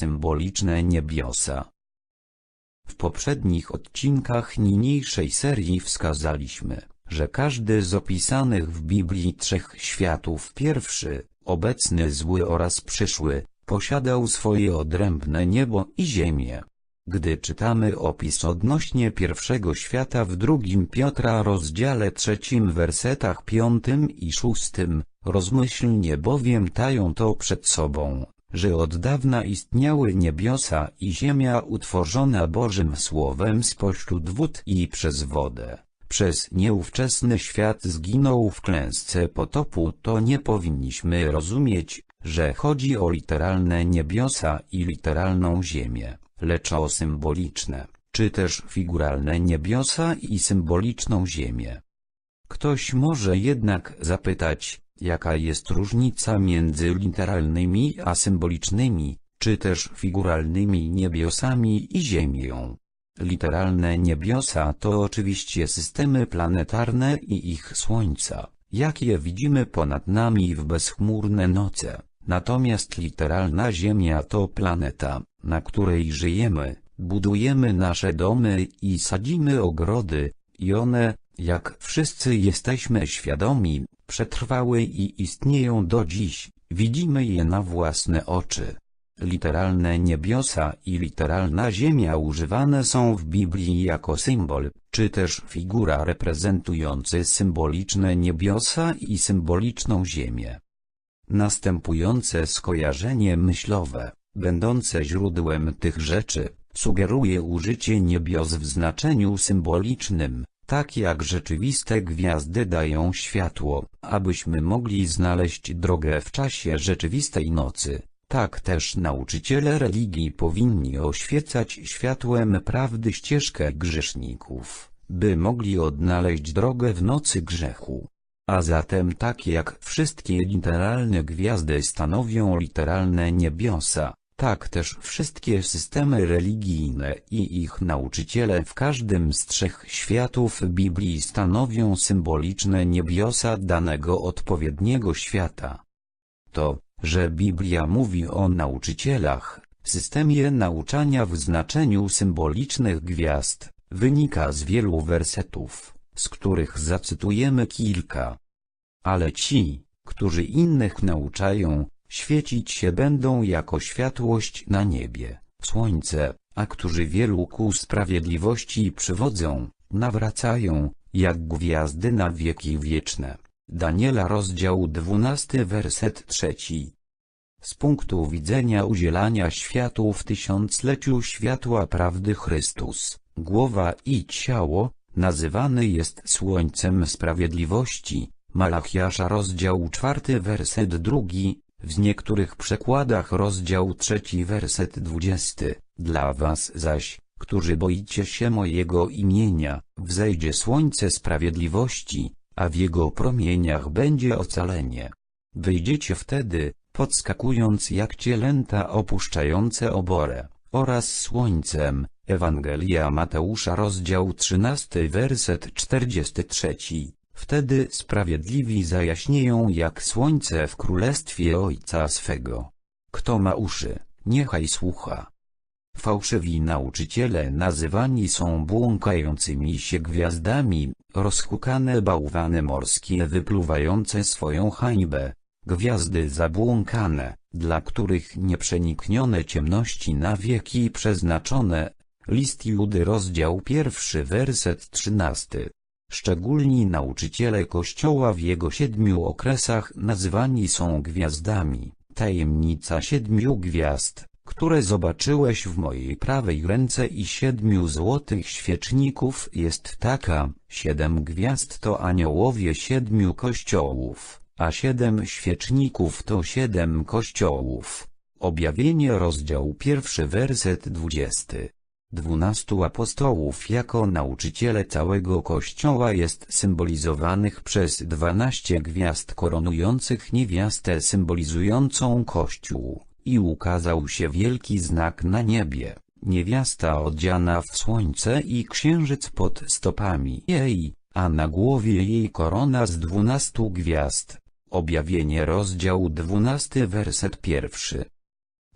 symboliczne niebiosa. W poprzednich odcinkach niniejszej serii wskazaliśmy, że każdy z opisanych w Biblii trzech światów pierwszy, obecny zły oraz przyszły, posiadał swoje odrębne niebo i ziemię. Gdy czytamy opis odnośnie pierwszego świata w drugim Piotra rozdziale trzecim wersetach piątym i szóstym, rozmyślnie bowiem tają to przed sobą, że od dawna istniały niebiosa i ziemia utworzona Bożym Słowem spośród wód i przez wodę. Przez nieówczesny świat zginął w klęsce potopu to nie powinniśmy rozumieć, że chodzi o literalne niebiosa i literalną ziemię, lecz o symboliczne, czy też figuralne niebiosa i symboliczną ziemię. Ktoś może jednak zapytać, jaka jest różnica między literalnymi a symbolicznymi, czy też figuralnymi niebiosami i ziemią. Literalne niebiosa to oczywiście systemy planetarne i ich słońca, jakie widzimy ponad nami w bezchmurne noce. Natomiast literalna Ziemia to planeta, na której żyjemy, budujemy nasze domy i sadzimy ogrody, i one, jak wszyscy jesteśmy świadomi, przetrwały i istnieją do dziś, widzimy je na własne oczy. Literalne niebiosa i literalna ziemia używane są w Biblii jako symbol, czy też figura reprezentujący symboliczne niebiosa i symboliczną ziemię. Następujące skojarzenie myślowe, będące źródłem tych rzeczy, sugeruje użycie niebios w znaczeniu symbolicznym, tak jak rzeczywiste gwiazdy dają światło, abyśmy mogli znaleźć drogę w czasie rzeczywistej nocy. Tak też nauczyciele religii powinni oświecać światłem prawdy ścieżkę grzeszników, by mogli odnaleźć drogę w nocy grzechu. A zatem tak jak wszystkie literalne gwiazdy stanowią literalne niebiosa, tak też wszystkie systemy religijne i ich nauczyciele w każdym z trzech światów Biblii stanowią symboliczne niebiosa danego odpowiedniego świata. To, że Biblia mówi o nauczycielach, systemie nauczania w znaczeniu symbolicznych gwiazd, wynika z wielu wersetów, z których zacytujemy kilka. Ale ci, którzy innych nauczają, świecić się będą jako światłość na niebie, słońce, a którzy wielu ku sprawiedliwości przywodzą, nawracają, jak gwiazdy na wieki wieczne. Daniela rozdział 12 werset trzeci. Z punktu widzenia udzielania światu w tysiącleciu światła prawdy Chrystus, głowa i ciało, nazywany jest Słońcem Sprawiedliwości, Malachiasza rozdział 4 werset drugi, w niektórych przekładach rozdział 3 werset 20, dla was zaś, którzy boicie się mojego imienia, wzejdzie Słońce Sprawiedliwości, a w jego promieniach będzie ocalenie. Wyjdziecie wtedy, podskakując jak cielęta opuszczające oborę, oraz słońcem. Ewangelia Mateusza rozdział 13 werset 43. Wtedy sprawiedliwi zajaśnieją jak słońce w królestwie Ojca swego. Kto ma uszy, niechaj słucha. Fałszywi nauczyciele nazywani są błąkającymi się gwiazdami, rozhukane bałwany morskie wypluwające swoją hańbę, gwiazdy zabłąkane, dla których nieprzeniknione ciemności na wieki przeznaczone. List Judy rozdział pierwszy werset trzynasty. Szczególni nauczyciele Kościoła w jego siedmiu okresach nazywani są gwiazdami. Tajemnica siedmiu gwiazd które zobaczyłeś w mojej prawej ręce i siedmiu złotych świeczników jest taka, siedem gwiazd to aniołowie siedmiu kościołów, a siedem świeczników to siedem kościołów. Objawienie rozdział pierwszy werset dwudziesty. Dwunastu apostołów jako nauczyciele całego Kościoła jest symbolizowanych przez dwanaście gwiazd koronujących niewiastę symbolizującą Kościół i ukazał się wielki znak na niebie, niewiasta odziana w słońce i księżyc pod stopami jej, a na głowie jej korona z dwunastu gwiazd. Objawienie rozdział dwunasty werset pierwszy.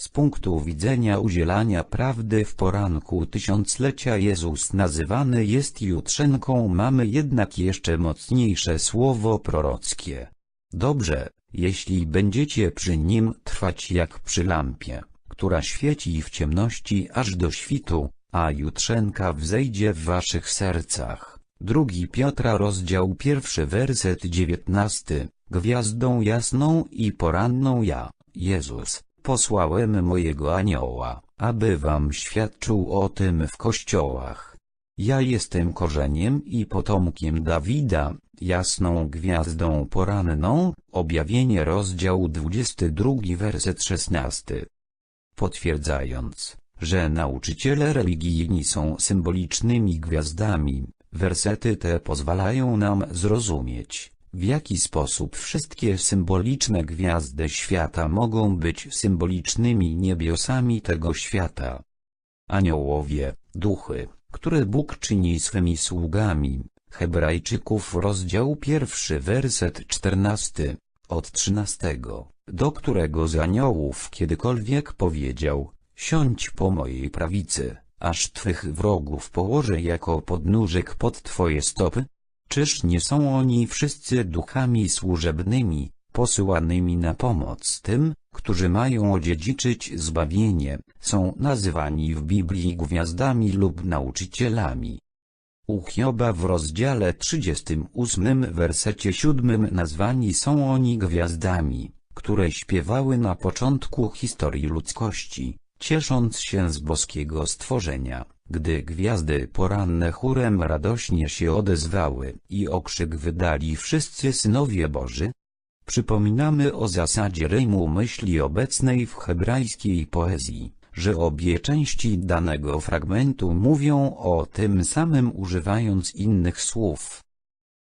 Z punktu widzenia udzielania prawdy w poranku tysiąclecia Jezus nazywany jest jutrzenką mamy jednak jeszcze mocniejsze słowo prorockie. Dobrze, jeśli będziecie przy nim trwać jak przy lampie, która świeci w ciemności aż do świtu, a jutrzenka wzejdzie w waszych sercach. Drugi Piotra rozdział pierwszy werset dziewiętnasty. Gwiazdą jasną i poranną ja, Jezus, posłałem mojego anioła, aby wam świadczył o tym w kościołach. Ja jestem korzeniem i potomkiem Dawida, jasną gwiazdą poranną, objawienie rozdział 22 werset 16. Potwierdzając, że nauczyciele religijni są symbolicznymi gwiazdami, wersety te pozwalają nam zrozumieć, w jaki sposób wszystkie symboliczne gwiazdy świata mogą być symbolicznymi niebiosami tego świata. Aniołowie, duchy, które Bóg czyni swymi sługami, Hebrajczyków rozdział pierwszy werset czternasty, od trzynastego, do którego z aniołów kiedykolwiek powiedział, siądź po mojej prawicy, aż twych wrogów położę jako podnóżek pod twoje stopy? Czyż nie są oni wszyscy duchami służebnymi, posyłanymi na pomoc tym, którzy mają odziedziczyć zbawienie, są nazywani w Biblii gwiazdami lub nauczycielami. U Hioba w rozdziale 38 wersecie 7 nazwani są oni gwiazdami, które śpiewały na początku historii ludzkości, ciesząc się z boskiego stworzenia. Gdy gwiazdy poranne chórem radośnie się odezwały i okrzyk wydali wszyscy synowie Boży, Przypominamy o zasadzie rymu myśli obecnej w hebrajskiej poezji, że obie części danego fragmentu mówią o tym samym używając innych słów.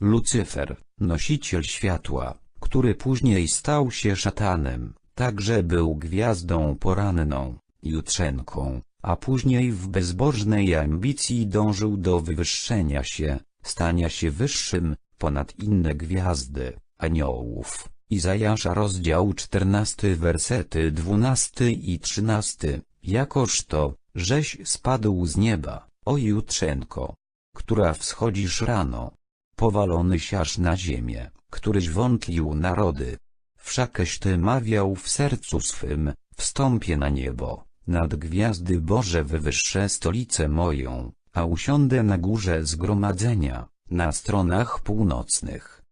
Lucyfer, nosiciel światła, który później stał się szatanem, także był gwiazdą poranną, jutrzenką, a później w bezbożnej ambicji dążył do wywyższenia się, stania się wyższym, ponad inne gwiazdy aniołów. Izajasza rozdział 14 wersety 12 i 13. Jakoż to, żeś spadł z nieba, o jutrzenko, która wschodzisz rano. Powalony siasz na ziemię, któryś wątlił narody. Wszakeś ty mawiał w sercu swym, wstąpię na niebo, nad gwiazdy Boże wywyższę stolicę moją, a usiądę na górze zgromadzenia, na stronach północnych.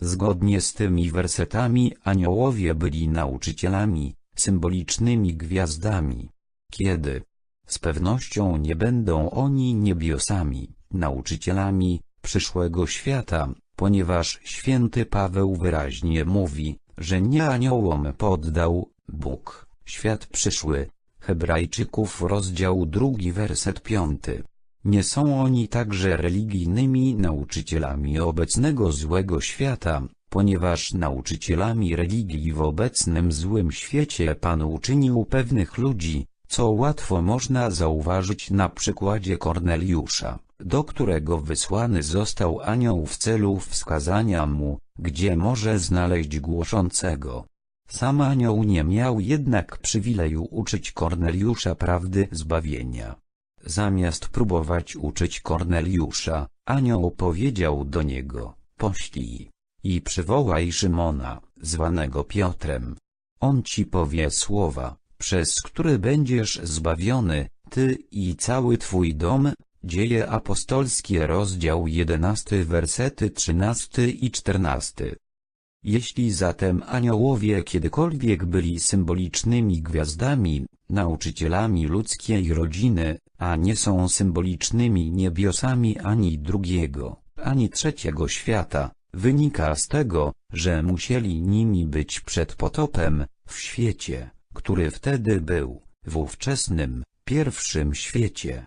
Zgodnie z tymi wersetami aniołowie byli nauczycielami, symbolicznymi gwiazdami. Kiedy? Z pewnością nie będą oni niebiosami, nauczycielami przyszłego świata, ponieważ święty Paweł wyraźnie mówi, że nie aniołom poddał Bóg, świat przyszły. Hebrajczyków rozdział drugi werset piąty. Nie są oni także religijnymi nauczycielami obecnego złego świata, ponieważ nauczycielami religii w obecnym złym świecie Pan uczynił pewnych ludzi, co łatwo można zauważyć na przykładzie Korneliusza, do którego wysłany został anioł w celu wskazania mu, gdzie może znaleźć głoszącego. Sam anioł nie miał jednak przywileju uczyć Korneliusza prawdy zbawienia. Zamiast próbować uczyć Korneliusza, anioł powiedział do niego, poślij i przywołaj Szymona, zwanego Piotrem. On ci powie słowa, przez które będziesz zbawiony, ty i cały twój dom. Dzieje apostolskie rozdział 11 wersety 13 i 14. Jeśli zatem aniołowie kiedykolwiek byli symbolicznymi gwiazdami, nauczycielami ludzkiej rodziny, a nie są symbolicznymi niebiosami ani drugiego, ani trzeciego świata, wynika z tego, że musieli nimi być przed potopem, w świecie, który wtedy był, w ówczesnym, pierwszym świecie.